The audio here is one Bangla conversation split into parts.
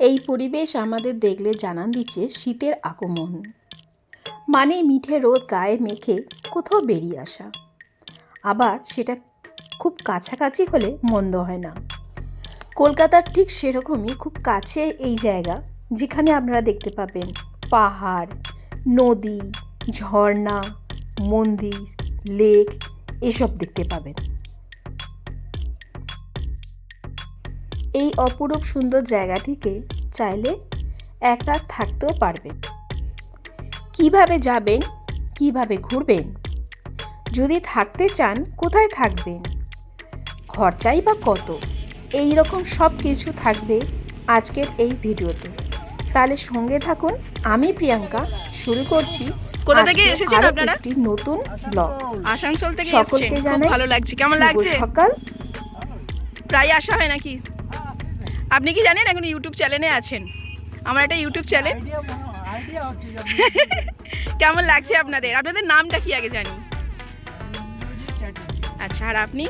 এই পরিবেশ আমাদের দেখলে জানান দিচ্ছে শীতের আগমন। মানে মিঠে রোদ গায়ে মেখে কোথাও বেরিয়ে আসা। আবার সেটা খুব কাছাকাছি হলে মন্দ হয় না। কলকাতার ঠিক সেরকমই খুব কাছে এই জায়গা যেখানে আপনারা দেখতে পাবেন। পাহাড়, নদী, ঝর্ণা, মন্দির, লেক, এসব দেখতে পাবেন। এই অপরূপ সুন্দর জায়গাটিতে চাইলে এক রাত থাকতেও পারবেন। কীভাবে যাবেন? কীভাবে ঘুরবেন? যদি থাকতে চান কোথায় থাকবেন? খরচাই বা কত? এই রকম সব কিছু থাকবে আজকের এই ভিডিওতে। তাহলে সঙ্গে থাকুন আমি প্রিয়াঙ্কা শুরু করছি কোথা থেকে আজকে এসেছেন আপনারা? একটি নতুন ব্লগ আসানসোল থেকে সকলকে জানাই ভালো লাগছে। কেমন লাগছে? সকাল। প্রায় আসা হয় নাকি? আপনি কি জানেন এখন ইউটিউব চ্যানেলে আছেন আমার একটা ইউটিউব চ্যানেল কেমন লাগছে আপনাদের আপনাদের নামটা কি আগে জানি আচ্ছা আর আপনি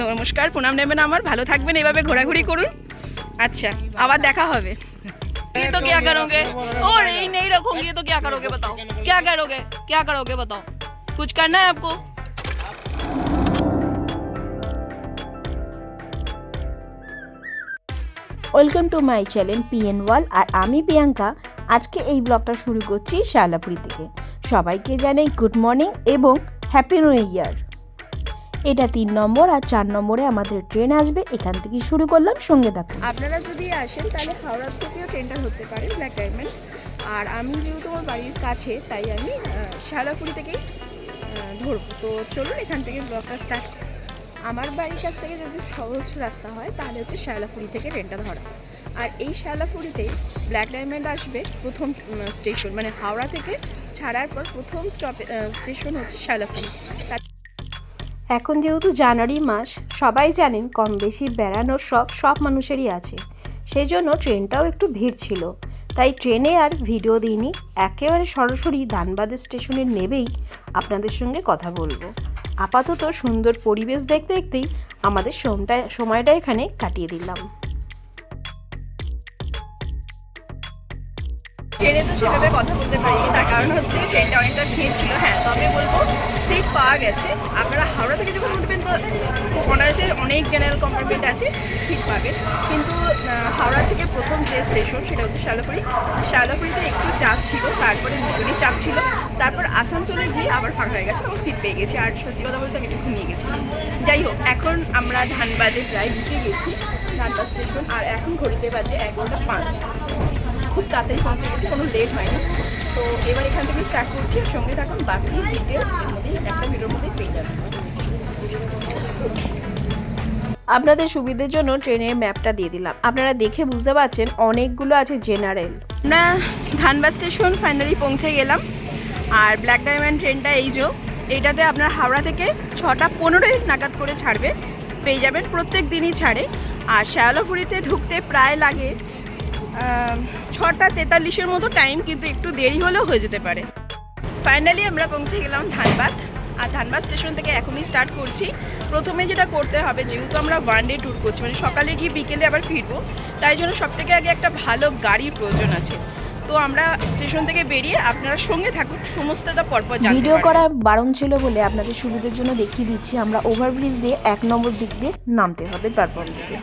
নমস্কার প্রণাম নেবেন আমার ভালো থাকবেন এভাবে ঘোরাঘুরি করুন আচ্ছা আবার দেখা হবে ये तो क्या करोगे और यही नहीं रखोगे तो क्या करोगे बताओ क्या करोगे क्या करोगे बताओ कुछ करना है आपको welcome to my channel PN wall আর আমি প্রিয়াঙ্কা। আজকে এই ব্লগটা শুরু করছি শালাপুরি থেকে। সবাইকে জানাই গুড মর্নিং এবং হ্যাপি নিউ ইয়ার। এটা তিন নম্বর আর চার নম্বরে আমাদের ট্রেন আসবে, এখান থেকে শুরু করলাম, সঙ্গে থাকুন। আপনারা যদি আসেন, তাহলে হাওড়া থেকেও ট্রেনটা ধরতে পারেন, ব্ল্যাক ডায়মন্ড। আর আমি যেহেতু আমার বাড়ির কাছে, তাই আমি শালাপুরি থেকেই ধরবো। তো চলুন এখান থেকে ব্লগটা স্টার্ট আমার বাড়ির কাছ থেকে যদি সহজ রাস্তা হয়, তাহলে হচ্ছে শালাপুরি থেকে ট্রেনটা ধরা। আর এই শালাপুরিতে ব্ল্যাক ডায়মন্ড আসবে প্রথম স্টেশন মানে হাওড়া থেকে ছাড়ার পর প্রথম স্টপে স্টেশন হচ্ছে শালাপুরি এখন যেহেতু জানুয়ারি মাস, সবাই জানেন কম বেশি বেড়ানোর শখ সব মানুষেরই আছে। সেই জন্য ট্রেনটাও একটু ভিড় ছিল। তাই ট্রেনে আর ভিডিও দিইনি, একেবারে সরাসরি ধানবাদ স্টেশনে নেবেই আপনাদের সঙ্গে কথা বলব। আপাতত সুন্দর পরিবেশ দেখতে দেখতেই আমাদের সময়টা সময়টা এখানে কাটিয়ে দিলাম। ট্রেনে তো সেভাবে কথা বলতে পারিনি, তার কারণ হচ্ছে ট্রেনটা অনেকটা ভিড় ছিল। হ্যাঁ তবে বলব সিট পাওয়া গেছে। আপনারা হাওড়া থেকে যখন উঠবেন, তো অনায়াসে অনেক জেনারেল কম্পার্টমেন্ট আছে সিট পাবেন। কিন্তু হাওড়া থেকে প্রথম যে স্টেশন সেটা হচ্ছে শালাপুরি শালাপুরিতে একটু চাপ ছিল, তারপরে ভীষণই চাপ ছিল। তারপর আসানসোলে গিয়ে আবার ফাঁকা হয়ে গেছে, তখন সিট পেয়ে গেছি। আর সত্যি কথা বলতে আমি একটু ঘুমিয়ে গেছি যাই হোক, এখন আমরা ধানবাদে প্রায় ঢুকে গেছি ধানবাদ স্টেশন আর এখন ঘড়িতে বাজে এগারোটা পাঁচ। খুব তাড়াতাড়ি পৌঁছে গেছে কোনো লেট হয়নি। তো এবার এখান থেকে স্টার্ট করছি আর সঙ্গে থাকুন বাকি ডিটেলস এর মধ্যেই একটা ভিডিওর মধ্যেই পেয়ে যাবেন। আপনাদের সুবিধের জন্য ট্রেনের ম্যাপটা দিয়ে দিলাম। আপনারা দেখে বুঝতে পারছেন অনেকগুলো আছে জেনারেল আমরা ধানবাদ স্টেশন ফাইনালি পৌঁছে গেলাম। আর ব্ল্যাক ডায়মন্ড ট্রেনটা এই যে এইটাতে আপনার হাওড়া থেকে ছটা পনেরোই নাগাদ করে ছাড়বে। পেয়ে যাবেন প্রত্যেক দিনই ছাড়ে। আর শ্যাওলাপুরিতে ঢুকতে প্রায় লাগে ছটা তেতাল্লিশের মতো টাইম কিন্তু একটু দেরি হলেও হয়ে যেতে পারে। ফাইনালি আমরা পৌঁছে গেলাম ধানবাদ। আর ধানবাদ স্টেশন থেকে এখনই স্টার্ট করছি। প্রথমে যেটা করতে হবে যেহেতু আমরা ওয়ান ডে ট্যুর করছি মানে সকালে গিয়ে বিকেলে আবার ফিরবো তাই জন্য সব থেকে আগে একটা ভালো গাড়ির প্রয়োজন আছে। তো আমরা স্টেশন থেকে বেরিয়ে আপনারা সঙ্গে থাকুন সমস্তটা পরপর ভিডিও করা বারণ ছিল বলে আপনাদের সুবিধার জন্য দেখিয়ে দিচ্ছি। আমরা ওভারব্রিজ দিয়ে এক নম্বর দিক দিয়ে নামতে হবে তারপর থেকে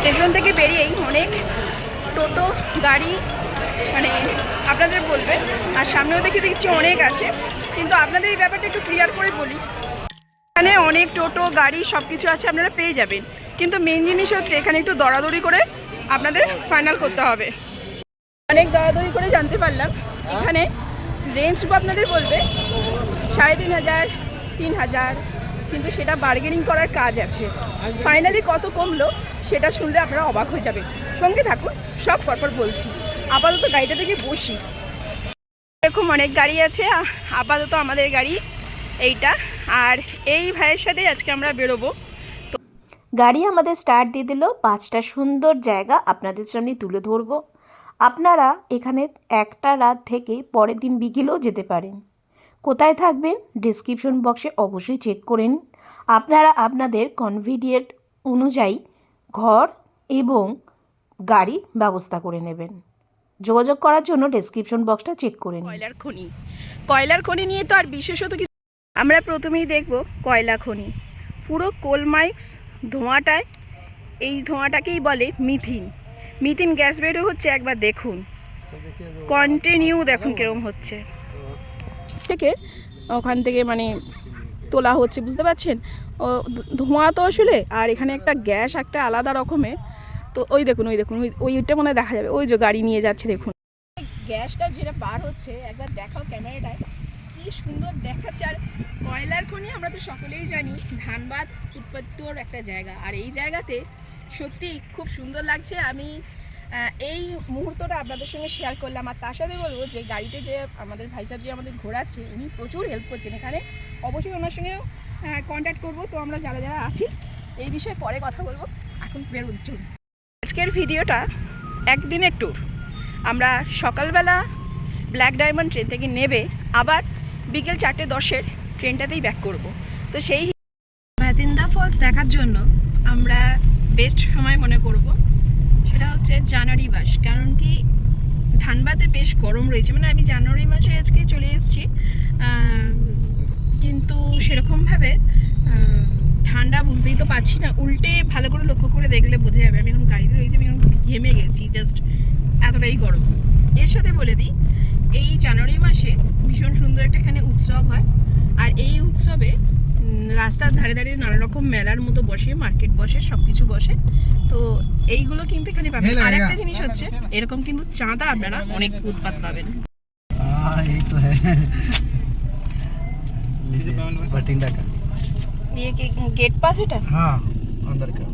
স্টেশন থেকে বেরিয়েই অনেক টোটো, গাড়ি মানে আপনাদের বলবে, আর সামনেও দেখে দেখছি অনেক আছে। কিন্তু আপনাদের এই ব্যাপারটা একটু ক্লিয়ার করে বলি। এখানে অনেক টোটো, গাড়ি সব কিছু আছে, আপনারা পেয়ে যাবেন। কিন্তু মেন জিনিস হচ্ছে এখানে একটু দরাদরি করে আপনাদের ফাইনাল করতে হবে। অনেক দরাদরি করে জানতে পারলাম। এখানে রেঞ্জ আপনাদের বলবে, সাড়ে তিন হাজার তিন হাজার, কিন্তু সেটা বার্গেনিং করার কাজ আছে। ফাইনালি কত কমলো? সেটা শুনলে আপনারা অবাক হয়ে যাবেন। সঙ্গে থাকুন, সব পরপর বলছি। আপাতত গাড়িটা থেকে বসি। এরকম অনেক গাড়ি আছে আপাতত আমাদের গাড়ি এইটা। আর এই ভাইয়ের সাথে আজকে আমরা বেরোবো। গাড়ি আমাদের স্টার্ট দিয়ে দিল, পাঁচটা সুন্দর জায়গা আপনাদের সামনে তুলে ধরবো। আপনারা এখানে একটা রাত থেকে পরের দিন বিকেলেও যেতে পারেন। কোথায় থাকবেন? ডিসক্রিপশন বক্সে অবশ্যই চেক করেন আপনারা আপনাদের কনভিডিয়েন্ট অনুযায়ী ঘর এবং গাড়ির ব্যবস্থা করে নেবেন। যোগাযোগ করার জন্য ডেসক্রিপশন বক্সটা চেক করে নিন। কয়লার খনি। কয়লার খনি নিয়ে তো আর বিশেষত কিছু আমরা প্রথমেই দেখব কয়লা খনি। পুরো কোল মাইক্স ধোঁয়াটায় এই ধোঁয়াটাকেই বলে মিথিন। মিথিন গ্যাস বেরো হচ্ছে একবার দেখুন। কন্টিনিউ দেখুন কীরকম হচ্ছে। থেকে ওখান থেকে মানে তোলা হচ্ছে, বুঝতে পারছেন? ও, ধোঁয়া তো আসলে, আর এখানে একটা গ্যাস একটা আলাদা রকমের। তো ওই দেখুন ওই দেখুন, ওই ওইটা মনে দেখা যাবে। ওই যে গাড়ি নিয়ে যাচ্ছে, দেখুন। গ্যাসটা যেটা পার হচ্ছে, একবার দেখাও ক্যামেরাটায়। কি সুন্দর দেখাচ্ছে, আর কয়লার খনি আমরা তো সকলেই জানি, ধানবাদ, উৎপত্তির একটা জায়গা। আর এই জায়গাতে সত্যি খুব সুন্দর লাগছে। আমি এই মুহূর্তটা আপনাদের সঙ্গে শেয়ার করলাম আর তার সাথে বলব যে গাড়িতে যে আমাদের ভাই সাহেব যে আমাদের ঘোরাচ্ছে, উনি প্রচুর হেল্প করছেন এখানে। অবশ্যই ওনার সঙ্গেও কন্ট্যাক্ট করব। তো আমরা যারা যারা আছি, এই বিষয়ে পরে কথা বলব। এখন বেরোন, চলুন। আজকের ভিডিওটা একদিনের ট্যুর আমরা সকালবেলা ব্ল্যাক ডায়মন্ড ট্রেন থেকে নেবে, আবার বিকেল চারটে দশের ট্রেনটাতেই ব্যাক করব। তো সেই ভাতিন্দা ফলস দেখার জন্য আমরা বেস্ট সময় মনে করব। সেটা হচ্ছে জানুয়ারি মাস, কারণ কি ধানবাদে বেশ গরম রয়েছে মানে আমি জানুয়ারি মাসে আজকে চলে এসেছি কিন্তু সেরকমভাবে ঠান্ডা বুঝতেই তো পাচ্ছি না, উল্টে ভালো করে লক্ষ্য করে দেখলে বোঝা যাবে, আমি এখন গাড়িতে রয়েছি, আমি এখন ঘেমে গেছি জাস্ট এতটাই গরম। এর সাথে বলে দিই, এই জানুয়ারি মাসে ভীষণ সুন্দর একটা এখানে উৎসব হয়, আর এই উৎসবে রাস্তার ধারে ধারে নানা রকম মেলার মতো বসে মার্কেট বসে সব কিছু বসে তো এইগুলো কিন্তু এখানে পাবেন মেলা, আর একটা মেলা। জিনিস হচ্ছে এরকম কিন্তু চাঁদা আপনারা অনেক উৎপাত পাবেন हाँ यही तो है लीजिए, बठिंडा का দিয়ে কি গেট পাস এটা हाँ अंदर का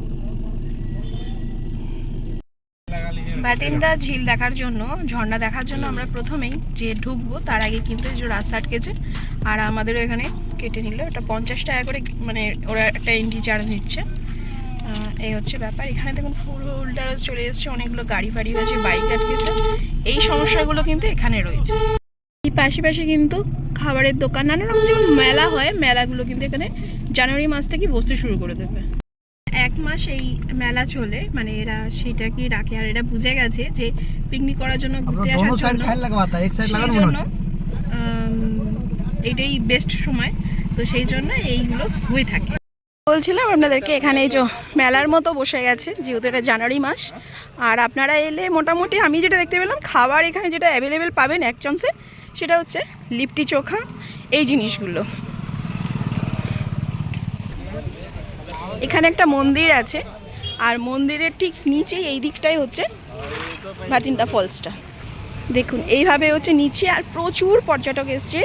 বাতিন্দা ঝিল দেখার জন্য ঝর্ণা দেখার জন্য আমরা প্রথমেই যে ঢুকবো তার আগে কিন্তু এই যে রাস্তা আটকেছে আর আমাদেরও এখানে কেটে নিল এটা পঞ্চাশ টাকা করে মানে ওরা একটা এন্ট্রি চার্জ নিচ্ছে আহ, এই হচ্ছে ব্যাপার। এখানে দেখুন ফুল হোল্ডারও চলে এসছে অনেকগুলো গাড়ি ফাড়ি আছে বাইক আটকেছে। এই সমস্যাগুলো কিন্তু এখানে রয়েছে। এই পাশাপাশি কিন্তু খাবারের দোকান নানা রকম যেমন মেলা হয় মেলাগুলো কিন্তু এখানে জানুয়ারি মাস থেকে বসতে শুরু করে দেবে। এক মাস এই মেলা চলে মানে এরা সেটা কি রাখে আর এরা বুঝে গেছে যে পিকনিক করার জন্য ঘুরতে আসার সেই জন্য এটাই বেস্ট সময়। তো সেই জন্য এইগুলো হয়ে থাকে। বলছিলাম আপনাদেরকে এখানে এই যে মেলার মতো বসে গেছে, যেহেতু এটা জানুয়ারি মাস। আর আপনারা এলে মোটামুটি আমি যেটা দেখতে পেলাম, খাবার এখানে যেটা অ্যাভেলেবেল পাবেন এক চান্সে সেটা হচ্ছে লিপটি চোখা, এই জিনিসগুলো। এখানে একটা মন্দির আছে, আর মন্দিরের ঠিক নিচেই এই দিকটাই হচ্ছে ভাটিন্ডা ফলসটা। দেখুন, এইভাবে হচ্ছে নিচে আর প্রচুর পর্যটক এসছে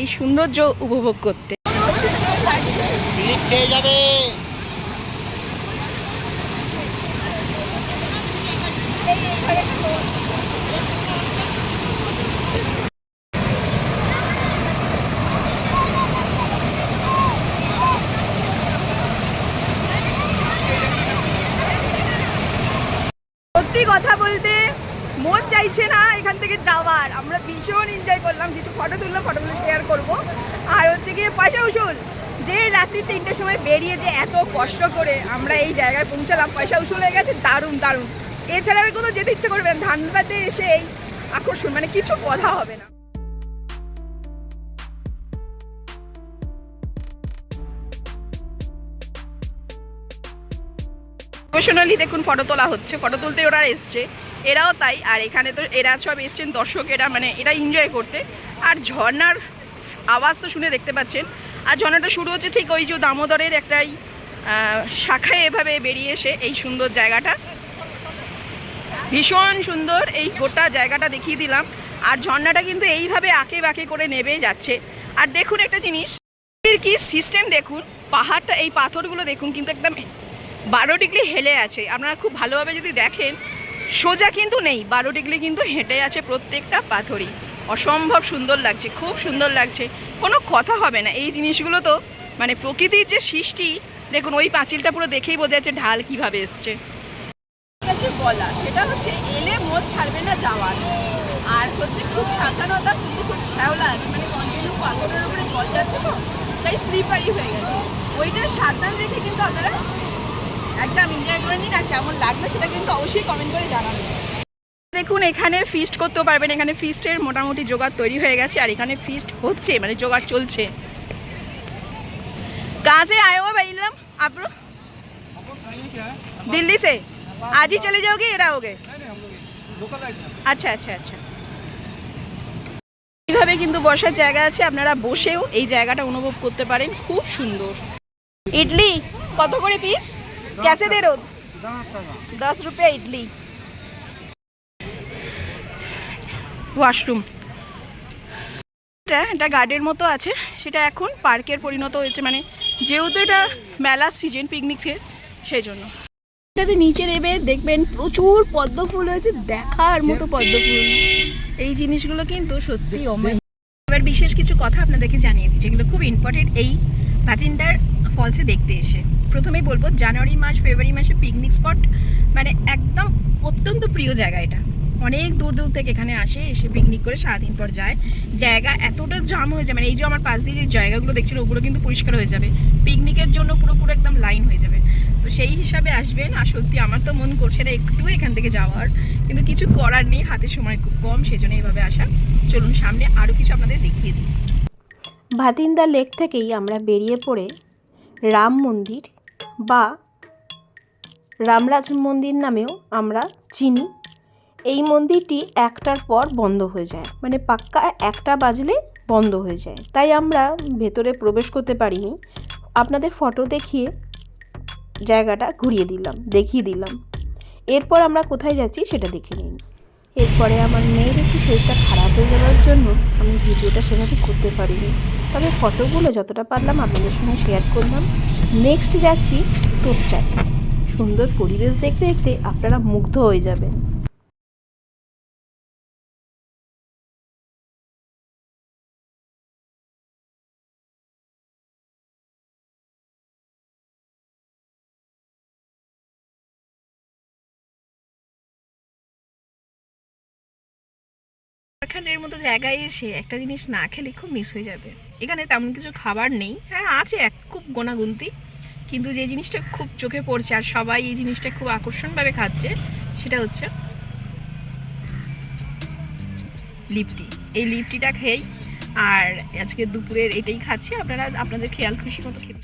এই সৌন্দর্য উপভোগ করতে। সত্যি কথা বলতে, মন চাইছে না এখান থেকে যাওয়ার। আমরা ভীষণ এনজয় করলাম, কিছু ফটো তুললাম ফটোগুলো শেয়ার করব। আর হচ্ছে গিয়ে পয়সা উসুল। যে রাত্রি তিনটের সময় বেরিয়ে যে এত কষ্ট করে আমরা এই জায়গায় পৌঁছালাম পয়সা উসুল হয়ে গেছে, দারুণ দারুণ। এছাড়া আর কোনো যেতে ইচ্ছে করবেন ধানবাদে এসে এই আকর্ষণ মানে কিছু কথা হবে না। প্রফেশনালি দেখুন ফটো তোলা হচ্ছে ফটো তুলতে ওরা এসছে, এরাও তাই, আর এখানে তো এরা সব এসছেন দর্শকেরা মানে এরা এনজয় করতে। আর ঝর্ণার আওয়াজ তো শুনে দেখতে পাচ্ছেন আর ঝর্ণাটা শুরু হচ্ছে ঠিক ওই যে দামোদরের একটাই শাখায় এভাবে বেরিয়ে এসে এই সুন্দর জায়গাটা। ভীষণ সুন্দর এই গোটা জায়গাটা দেখিয়ে দিলাম। আর ঝর্ণাটা কিন্তু এইভাবে আঁকে বাঁকে করে নেবে যাচ্ছে। আর দেখুন একটা জিনিস কি সিস্টেম দেখুন, পাহাড়টা, এই পাথরগুলো দেখুন কিন্তু একদম বারো ডিগ্রি হেলে আছে। আপনারা খুব ভালোভাবে যদি দেখেন, সোজা কিন্তু নেই, বারো ডিগ্রি কিন্তু হেঁটে আছে প্রত্যেকটা পাথরই। অসম্ভব সুন্দর লাগছে, খুব সুন্দর লাগছে। কোনো কথা হবে না, এই জিনিসগুলো তো মানে প্রকৃতির যে সৃষ্টি, দেখুন ওই পাঁচিলটা পুরো দেখেই বোঝা যাচ্ছে ঢাল কীভাবে এসছে। বলা, সেটা হচ্ছে এলে মন ছাড়বে না যাওয়ার। আর হচ্ছে খুব সাবধানতা, কিন্তু খুব শ্যাওলা আছে মানে কন্টিনিউ পাথরের উপরে জল যাচ্ছে তো, তাই স্লিপারি হয়ে গেছে। ওইটা সাবধান রেখে কিন্তু আপনারা একদম এনজয় করে নিন, আর কেমন লাগল সেটা কিন্তু অবশ্যই কমেন্ট করে জানাবেন। দেখুন এখানে ফিস্ট করতেও পারবেন এখানে ফিস্টের মোটামুটি জোগাড় তৈরি হয়ে গেছে আর এখানে ফিস্ট হচ্ছে মানে জোগাড় চলছে कहाँ से आए हो भाई इलम आप लोग दिल्ली से आज ही चले जाओगे या रहोगे আচ্ছা আচ্ছা আচ্ছা এইভাবে কিন্তু বসার জায়গা আছে আপনারা বসেও এই জায়গাটা অনুভব করতে পারেন খুব সুন্দর ইডলি কত করে পিস कैसे दे रहे हो दस ওয়াশরুম এটা এটা গার্ডের মতো আছে। সেটা এখন পার্কের পরিণত হয়েছে। মানে যেহেতু এটা মেলার সিজন পিকনিকের সেই জন্য। এটাতে নিচে নেবে দেখবেন প্রচুর পদ্ম ফুল হয়েছে। দেখার মতো পদ্ম ফুল। এই জিনিসগুলো কিন্তু সত্যি অমায়িক এবার বিশেষ কিছু কথা আপনাদেরকে জানিয়ে দিই, যেগুলো খুব ইম্পর্টেন্ট এই ভাতিন্ডার ফলসে দেখতে এসে। প্রথমেই বলব, জানুয়ারি মাস, ফেব্রুয়ারি মাসে পিকনিক স্পট মানে একদম অত্যন্ত প্রিয় জায়গা এটা। অনেক দূর দূর থেকে এখানে আসে, এসে পিকনিক করে সারাদিন পর যায়। জায়গা এতটা জাম হয়ে যাবে মানে এই যে আমার পাশ দিয়ে যে জায়গাগুলো দেখছেন, ওগুলো কিন্তু পরিষ্কার হয়ে যাবে। পিকনিকের জন্য পুরো পুরো একদম লাইন হয়ে যাবে। তো সেই হিসাবে আসবেন, আর সত্যি আমার তো মন করছে না একটু এখান থেকে যাওয়ার, কিন্তু কিছু করার নেই, হাতে সময় খুব কম, সেজন্য এইভাবে আসা। চলুন সামনে আরও কিছু আপনাদের দেখিয়ে দিই। ভাতিন্দা লেক থেকেই আমরা বেরিয়ে পড়ে রাম মন্দির বা রামরাজ মন্দির নামেও আমরা চিনি। এই মন্দিরটি একটার পর বন্ধ হয়ে যায়। মানে পাক্কা একটা বাজলে বন্ধ হয়ে যায়। তাই আমরা ভেতরে প্রবেশ করতে পারিনি। আপনাদের ফটো দেখিয়ে জায়গাটা ঘুরিয়ে দিলাম, দেখিয়ে দিলাম। এরপর আমরা কোথায় যাচ্ছি সেটা দেখে নিন। এরপরে আমার মেয়ের একটু শরীরটা খারাপ হয়ে যাওয়ার জন্য আমি ভিডিওটা সেভাবে করতে পারিনি। তবে ফটোগুলো যতটা পারলাম আপনাদের সঙ্গে শেয়ার করলাম। নেক্সট যাচ্ছি তোপচাচি। সুন্দর পরিবেশ দেখতে দেখতে আপনারা মুগ্ধ হয়ে যাবেন। ঝাড়খণ্ডের মতো জায়গায় এসে একটা জিনিস না খেলে খুব মিস হয়ে যাবে। এখানে তেমন কিছু খাবার নেই। হ্যাঁ আছে এক খুব গোনাগুনতি, কিন্তু যে জিনিসটা খুব চোখে পড়ছে আর সবাই এই জিনিসটা খুব আকর্ষণভাবে খাচ্ছে, সেটা হচ্ছে লিপটি। এই লিপটিটা খেয়েই আর আজকে দুপুরের এটাই খাচ্ছি। আপনারা, আপনাদের খেয়াল খুশি মতো খেতে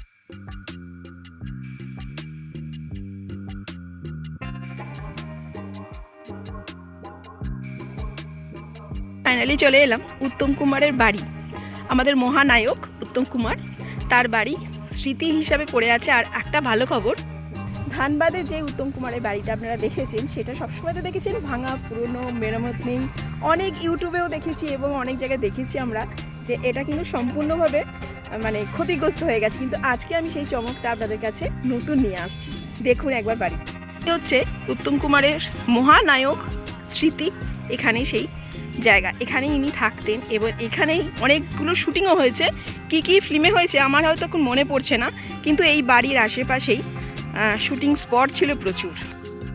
ফাইনালি চলে এলাম উত্তম কুমারের বাড়ি। আমাদের মহানায়ক উত্তম কুমার, তার বাড়ি স্মৃতি হিসাবে পড়ে আছে। আর একটা ভালো খবর, ধানবাদে যে উত্তম কুমারের বাড়িটা আপনারা দেখেছেন, সেটা সবসময় তো দেখেছেন। ভাঙা, পুরনো, মেরামত নেই। অনেক ইউটিউবেও দেখেছি এবং অনেক জায়গায় দেখেছি আমরা যে এটা কিন্তু সম্পূর্ণভাবে মানে ক্ষতিগ্রস্ত হয়ে গেছে। কিন্তু আজকে আমি সেই চমকটা আপনাদের কাছে নতুন নিয়ে আসছি। দেখুন একবার বাড়ি। হচ্ছে উত্তম কুমারের মহানায়ক স্মৃতি। এখানে সেই জায়গা। এখানে ইনি থাকতেন এবং এখানেই অনেকগুলো শুটিংও হয়েছে। কি কি ফিল্মে হয়েছে আমার হয়তো এখন মনে পড়ছে না, কিন্তু এই বাড়ির আশেপাশেই শুটিং স্পট ছিল প্রচুর।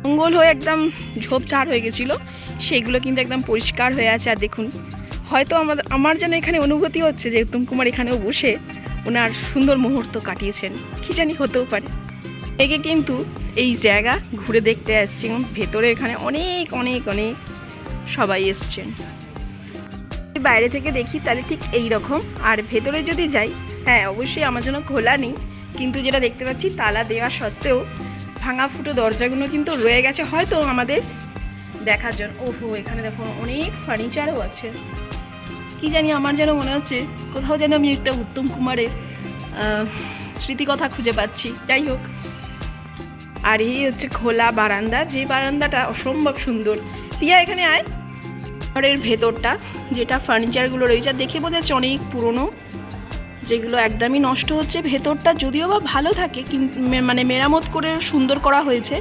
জঙ্গল হয়ে একদম ঝোপঝাড় হয়ে গেছিল, সেগুলো কিন্তু একদম পরিষ্কার হয়ে আছে। আর দেখুন, হয়তো আমাদের, আমার যেন এখানে অনুভূতি হচ্ছে যে উত্তম কুমার এখানেও বসে ওনার সুন্দর মুহূর্ত কাটিয়েছেন। কী জানি হতেও পারে। একে কিন্তু এই জায়গা ঘুরে দেখতে আসছি এবং ভেতরে এখানে অনেক অনেক অনেক সবাই এসছেন। বাইরে থেকে দেখি তাহলে ঠিক এই রকম আর ভেতরে যদি যাই হ্যাঁ অবশ্যই আমার জন্য খোলা নেই। কিন্তু যেটা দেখতে পাচ্ছি, তালা দেওয়া সত্ত্বেও ভাঙা ফুটো দরজাগুলো কিন্তু রয়ে গেছে হয়তো আমাদের দেখার জন্য। ওহো, এখানে দেখো অনেক ফার্নিচারও আছে। কি জানি আমার যেন মনে হচ্ছে, কোথাও যেন আমি একটা উত্তম কুমারের স্মৃতিকথা খুঁজে পাচ্ছি। যাই হোক। আর এই হচ্ছে খোলা বারান্দা। যে বারান্দাটা অসম্ভব সুন্দর। পিয়া এখানে আয়। ঘরের ভেতরটা যেটা ফার্নিচারগুলো রয়েছে আর দেখে বোঝা যাচ্ছে অনেক পুরনো যেগুলো একদমই নষ্ট হচ্ছে। ভেতরটা যদিও বা ভালো থাকে কিন্তু মানে মেরামত করে সুন্দর করা হয়েছে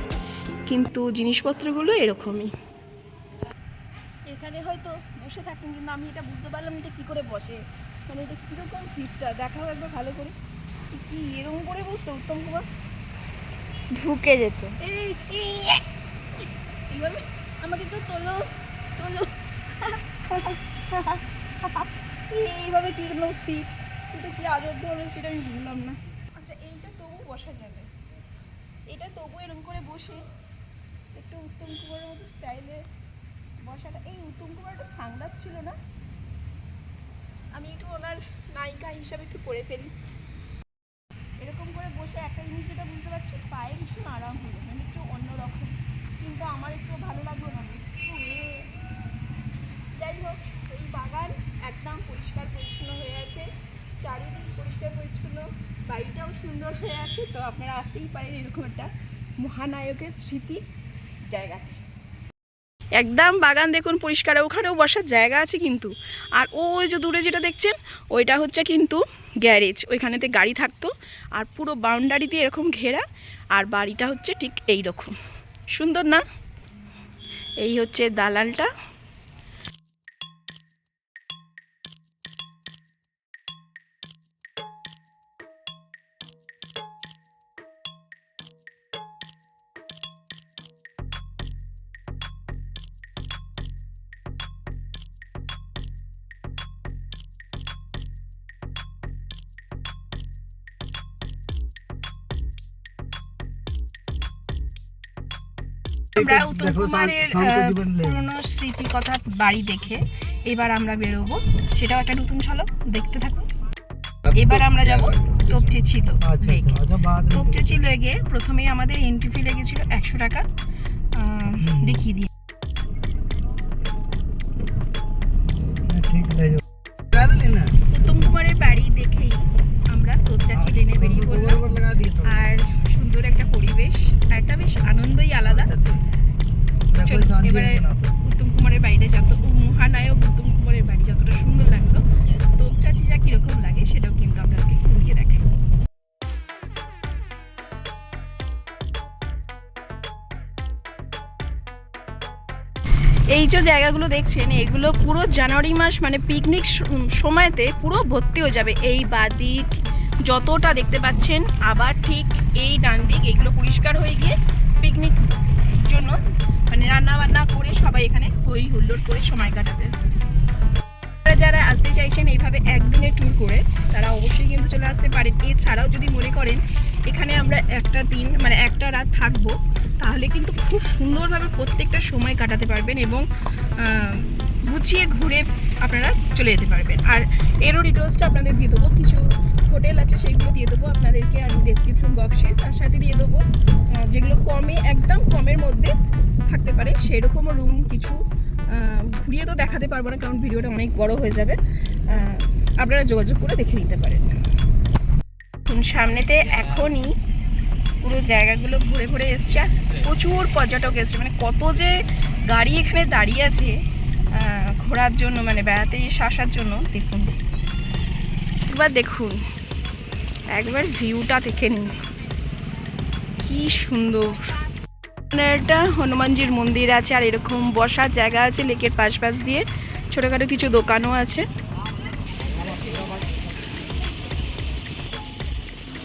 কিন্তু জিনিসপত্রগুলো এরকমই। এখানে হয়তো বসে থাকেন কিন্তু আমি এটা বুঝতে পারলাম এটা কী করে বসে। মানে এটা কীরকম সিটটা দেখাও একবার ভালো করে। কি এরকম করে বসতো উত্তম কুমার? ঢুকে যেত। এই, এইভাবে? আমাকে তো তোলো তোলো। এইভাবে কি কোনো সিট এটা কি আজব ধরনের সিট আমি বুঝলাম না। আচ্ছা এইটা তবু বসা যাবে। এটা তবু এরকম করে বসে। একটু উত্তম কুমারের মতো স্টাইলে বসাটা। এই উত্তম কুমার একটা সাংলাস ছিল না? আমি একটু ওনার নায়িকা হিসাবে একটু করে ফেলি। এরকম করে বসে একটা জিনিস যেটা বুঝতে পারছি পায়ে ভীষণ আরাম হলো। মানে একটু অন্যরকম। কিন্তু আমার একটু ভালো লাগল না। যাই হোক, এই বাগান একদম পরিষ্কার পরিচ্ছন্ন হয়ে আছে, চারিদিক পরিষ্কার পরিচ্ছন্ন, বাড়িটাও সুন্দর হয়ে আছে, তো আপনারা আসতেই পারেন এরকম একটা মহানায়কের স্মৃতি জায়গাতে। একদম বাগান দেখুন, পরিষ্কার, ওখানেও বসার জায়গা আছে কিন্তু। আর ওই যে দূরে যেটা দেখছেন, ওইটা হচ্ছে কিন্তু গ্যারেজ, ওইখানেতে গাড়ি থাকতো, আর পুরো বাউন্ডারি দিয়ে এরকম ঘেরা, আর বাড়িটা হচ্ছে ঠিক এই রকম সুন্দর না? এই হচ্ছে দালালটা আমরা উত্তম কুমারের। পুরনো স্মৃতি কথা বাড়ি দেখে এবার আমরা বেরোবো। সেটাও একটা নতুন ঝলক দেখতে থাকুন এবার আমরা যাব তোপচে ছিল আচ্ছা লেক আচ্ছা বাদ में তোপচে ছিল গিয়ে প্রথমেই আমাদের এন্ট্রি ফি লেগেছিল একশো টাকা। আহ, দেখিয়ে দিই। এই যে জায়গাগুলো দেখছেন, এগুলো পুরো জানুয়ারি মাস মানে পিকনিক সময়তে পুরো ভর্তি হয়ে যাবে। এই বাদিক যতটা দেখতে পাচ্ছেন, আবার ঠিক এই ডান দিক, এগুলো পরিষ্কার হয়ে গিয়ে পিকনিক জন্য মানে রান্না বান্না করে সবাই এখানে হই হুল্লোড় করে সময় কাটাবে যারা আসতে চাইছেন এইভাবে একদিনের ট্যুর করে, তারা অবশ্যই কিন্তু চলে আসতে পারেন। এছাড়াও যদি মনে করেন, এখানে আমরা একটা দিন মানে একটা রাত থাকব, তাহলে কিন্তু খুব সুন্দরভাবে প্রত্যেকটা সময় কাটাতে পারবেন এবং গুছিয়ে ঘুরে আপনারা চলে যেতে পারবেন। আর এরও ডিটেলসটা আপনাদের দিয়ে দেবো। কিছু হোটেল আছে, সেইগুলো দিয়ে দেবো আপনাদেরকে আমি ডেসক্রিপশন বক্সে তার সাথে দিয়ে দেবো যেগুলো কমে, একদম কমের মধ্যে থাকতে পারে। সেরকমও রুম কিছু ঘুরিয়ে তো দেখাতে পারব না, কারণ ভিডিওটা অনেক বড় হয়ে যাবে। আপনারা যোগাযোগ করে দেখে নিতে পারেন। সামনেতে এখনই পুরো জায়গাগুলো ঘুরে ঘুরে এসছে, আর প্রচুর পর্যটক এসছে। মানে কত যে গাড়ি এখানে দাঁড়িয়ে আছে ঘোরার জন্য মানে বেড়াতে আসার জন্য, দেখুন। একবার দেখুন, একবার ভিউটা দেখে নিন। কি সুন্দর। একটা হনুমানজির মন্দির আছে আর এরকম বসার জায়গা আছে, লেকের পাশ পাশ দিয়ে। ছোটোখাটো কিছু দোকানও আছে।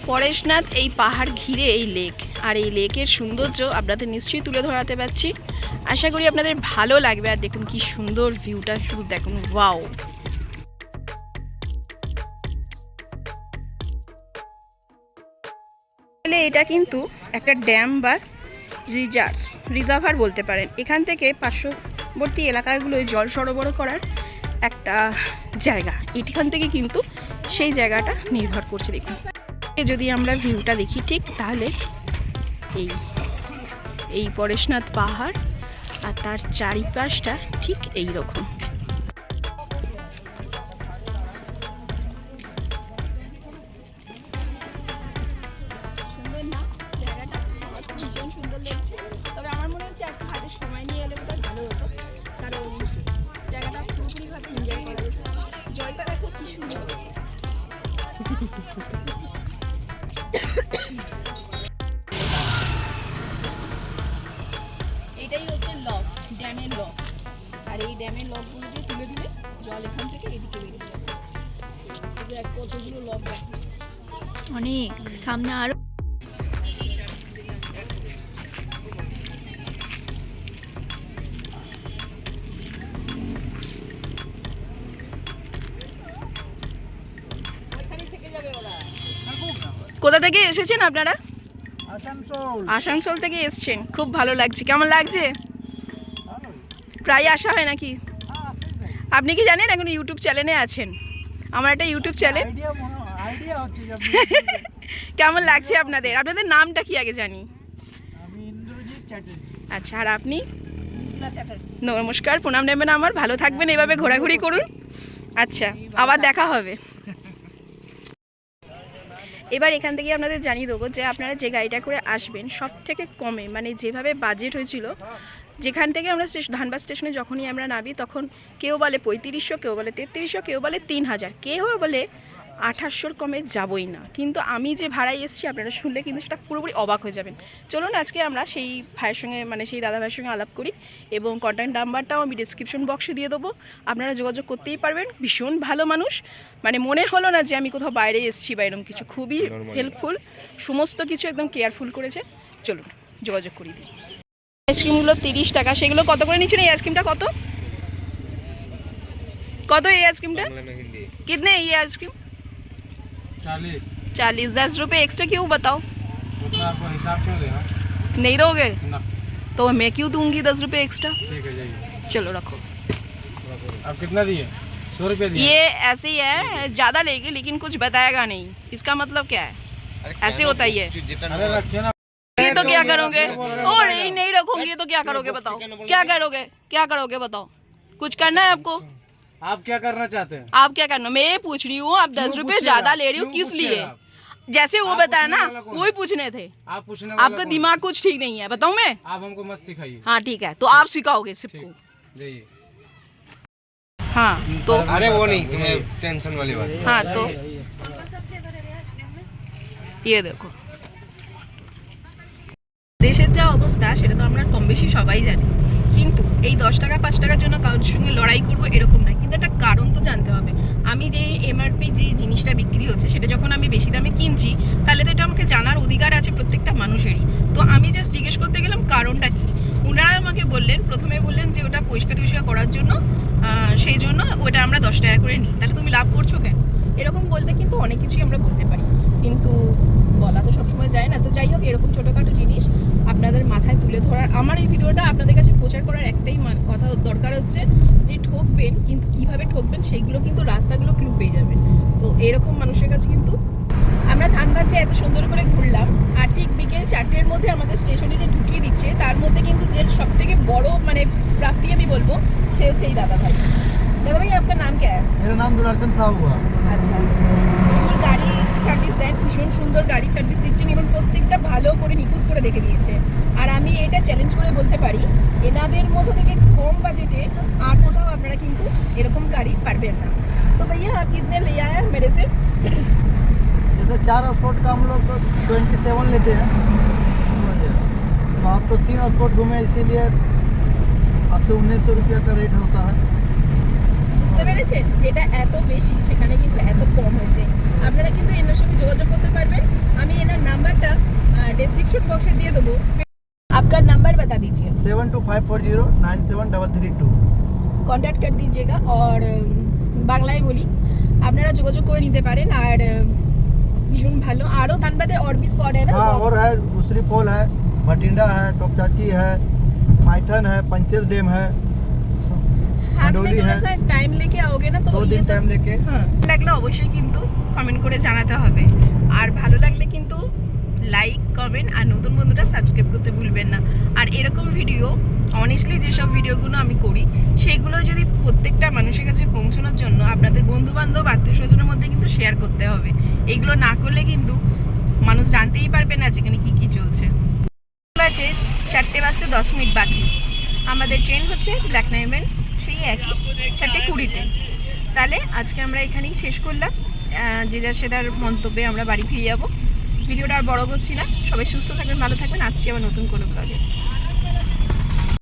পরেশনাথ, এই পাহাড় ঘিরে এই লেক। আর এই লেকের সৌন্দর্য আপনাদের নিশ্চয়ই তুলে ধরাতে পারছি। আশা করি আপনাদের ভালো লাগবে আর দেখুন কি সুন্দর ভিউটা, শুধু দেখুন, ওয়াও। এটা কিন্তু একটা ড্যাম বা রিজার্ভ রিজার্ভার বলতে পারেন। এখান থেকে পার্শ্ববর্তী এলাকাগুলোয় জল সরবরাহ করার একটা জায়গা। এখান থেকে কিন্তু সেই জায়গাটা নির্ভর করছে, দেখুন। যদি আমরা ভিউটা দেখি, ঠিক তাহলে এই এই পরেশনাথ পাহাড় আর তার চারিপাশটা ঠিক এই রকম সামনে আরও কোথা থেকে এসেছেন আপনারা? আসানসোল। থেকে এসছেন। খুব ভালো লাগছে। কেমন লাগছে? প্রায় আসা হয় নাকি? আপনি কি জানেন? এখন ইউটিউব চ্যানেলে আছেন। আমার একটা ইউটিউব চ্যানেল আইডিয়া হচ্ছে কেমন লাগছে আপনাদের? আপনাদের নামটা কি আগে জানি? আচ্ছা আর আপনি? নমস্কার প্রণাম নেবেন আমার। ভালো থাকবেন এভাবে ঘোরাঘুরি করুন। আচ্ছা আবার দেখা হবে। এবার এখান থেকে আপনাদের জানিয়ে দেবো যে আপনারা যে গাড়িটা করে আসবেন সব থেকে কমে মানে যেভাবে বাজেট হয়েছিল যেখান থেকে আমরা স্টেশন ধানবাদ স্টেশনে যখনই আমরা নামি তখন কেউ বলে পঁয়ত্রিশশো কেউ বলে তেত্রিশশো কেউ বলে তিন হাজার কেউ বলে আঠাশশোর কমে যাবই না। কিন্তু আমি যে ভাড়ায় এসেছি আপনারা শুনলে কিন্তু সেটা পুরোপুরি অবাক হয়ে যাবেন। চলুন আজকে আমরা সেই ভাইয়ের সঙ্গে মানে সেই দাদা ভাইয়ের সঙ্গে আলাপ করি এবং কন্ট্যাক্ট নাম্বারটাও আমি ডিসক্রিপশন বক্সে দিয়ে দেবো। আপনারা যোগাযোগ করতেই পারবেন। ভীষণ ভালো মানুষ। মানে মনে হলো না যে আমি কোথাও বাইরে এসেছি বা এরকম কিছু। খুবই হেল্পফুল সমস্ত কিছু একদম কেয়ারফুল করেছে। চলুন যোগাযোগ করি দিই। আইসক্রিমগুলো তিরিশ টাকা। সেগুলো কত করে নিচ্ছেন? এই আইসক্রিমটা কত? কত এই আইসক্রিমটা? কিতনে এই আইসক্রিম? चालीस। चालीस। दस रुपये एक्स्ट्रा क्यों बताओ? आपको हिसाब क्यों देना नहीं दोगे? तो मैं क्यों दूँगी दस रुपये एक्स्ट्रा ठीक है जाइए। चलो रखो। आप कितना दिए? सौ रुपये दिए? ये ऐसे ही है ज़्यादा लेगी लेकिन कुछ बताएगा नहीं। इसका मतलब क्या है? ऐसे होता ही है। अरे रखिए ना। ये तो क्या करोगे? और नहीं रखोगे तो क्या करोगे बताओ। क्या करोगे? क्या करोगे बताओ? कुछ करना है आपको? आप क्या करना चाहते हैं आप क्या करना मैं ये पूछ रही हूँ आप दस क्यों रुपए पूछे ज्यादा आप? ले रही हूँ क्यों किस पूछे लिए आप? जैसे वो आप बताया पूछने ना वाला कौन वही पूछने थे आप पूछने वाला आपका कौन? दिमाग कुछ ठीक नहीं है बताऊँ मैं आप हमको मत सिखाइए हाँ ठीक है तो आप सिखाओगे सबको ठीक जाइए हाँ तो अरे वो नहीं तुम्हें टेंशन वाली बात हाँ तो ये দেখো দেশের যা অবস্থা সেটা তো আমরা কম বেশি সবাই জানি কিন্তু এই দশ টাকা, পাঁচ টাকার জন্য কারোর সঙ্গে লড়াই করব এরকম নয়। কিন্তু একটা কারণ তো জানতে হবে। আমি যে এমআরপি যে জিনিসটা বিক্রি হচ্ছে, সেটা যখন আমি বেশি দামে কিনছি, তাহলে তো এটা আমাকে জানার অধিকার আছে প্রত্যেকটা মানুষেরই। তো আমি জাস্ট জিজ্ঞেস করতে গেলাম, কারণটা কি? ওনারা আমাকে বললেন, প্রথমে বললেন যে ওটা পরিষ্কার টরিষ্কার করার জন্য সেই জন্য ওটা আমরা দশ টাকা করে নিই। তাহলে তুমি লাভ করছ কেন? এরকম বলতে কিন্তু অনেক কিছুই আমরা বলতে পারি। কিন্তু বলা তো সবসময় যায় না। তো যাই হোক এরকম ছোটোখাটো জিনিস আপনাদের মাথায় তুলে ধরার আমার এই ভিডিওটা আপনাদের কাছে প্রচার করার একটাই কথা দরকার হচ্ছে যে ঠকবেন কিন্তু কীভাবে ঠকবেন সেইগুলো কিন্তু রাস্তাগুলো ক্লু পেয়ে যাবেন। তো এরকম মানুষের কাছে কিন্তু আমরা ধানবাদে এত সুন্দর করে ঘুরলাম আর ঠিক বিকেল চারটের মধ্যে আমাদের স্টেশনে যে ঢুকিয়ে দিচ্ছে তার মধ্যে কিন্তু যে সব থেকে বড় মানে প্রাপ্তি আমি বলব সে হচ্ছে এই দাদা ভাই। দাদা ভাই আপনার নাম কে? নাম আচ্ছা। সার্ভিস দেন ভীষণ সুন্দর গাড়ি সার্ভিস দিচ্ছেন এবং প্রত্যেকটা ভালো করে নিখুঁত করে দেখে দিয়েছে আর আমি এটা চ্যালেঞ্জ করে বলতে পারি এনাদের মধ্যে থেকে কম বাজেটে আর কোথাও আপনারা কিন্তু এরকম গাড়ি পারবেন না তো ভাইয়া आप कितने ले आए हैं मेरे से जैसे चार स्पॉट का हम लोग तो ट्वेंटी सेवन लेते हैं समझे? तो आप तो तीन स्पॉट घूमे इसीलिए आपसे उन्नीस सौ रुपया का रेट होता है বুঝতে পেরেছেন যেটা এত বেশি সেখানে কিন্তু এত কম হয়েছে আপনারা কিন্তু এনার সঙ্গে যোগাযোগ করতে পারবেন আমি এনার নাম্বারটা ডিসক্রিপশন বক্সে দিয়ে দেবো আপনার নাম্বার बता दीजिए seven two five four zero nine seven double three two contact कर दीजिएगा और উম, বাংলায় বলি আপনারা যোগাযোগ করে নিতে পারেন আর উম, ভীষণ ভালো আরও ধানবাদে অরবি স্পট है ना हाँ और है उसरी फॉल है भटिंडा है टोपचाची है माइथन है पंचेस डैम है हाथ में मंडोली थोड़ा है सा टाइम लेके आओगे ना तो दो ये दिन सब टाइम लेके হ্যাঁ লাগলে অবশ্যই কিন্তু কমেন্ট করে জানাতে হবে আর ভালো লাগলে কিন্তু লাইক কমেন্ট আর নতুন বন্ধুরা সাবস্ক্রাইব করতে ভুলবেন না আর এরকম ভিডিও অনেস্টলি যেসব ভিডিওগুলো আমি করি সেগুলো যদি প্রত্যেকটা মানুষের কাছে পৌঁছানোর জন্য আপনাদের বন্ধু বান্ধব আত্মীয় স্বজনের মধ্যে কিন্তু শেয়ার করতে হবে এগুলো না করলে কিন্তু মানুষ জানতেই পারবে না যেখানে কি কি চলছে বাজে চারটে বাজতে দশ মিনিট বাকি আমাদের ট্রেন হচ্ছে ব্ল্যাক ডায়মন্ড সেই একই চারটে কুড়িতে। তাহলে আজকে আমরা এখানেই শেষ করলাম। যে যার সেদার মন্তব্যে আমরা বাড়ি ফিরে যাব। ভিডিওটা আর বড় করছি না। সবাই সুস্থ থাকবেন, ভালো থাকবেন। আজকে আবার নতুন কোনো ব্লগে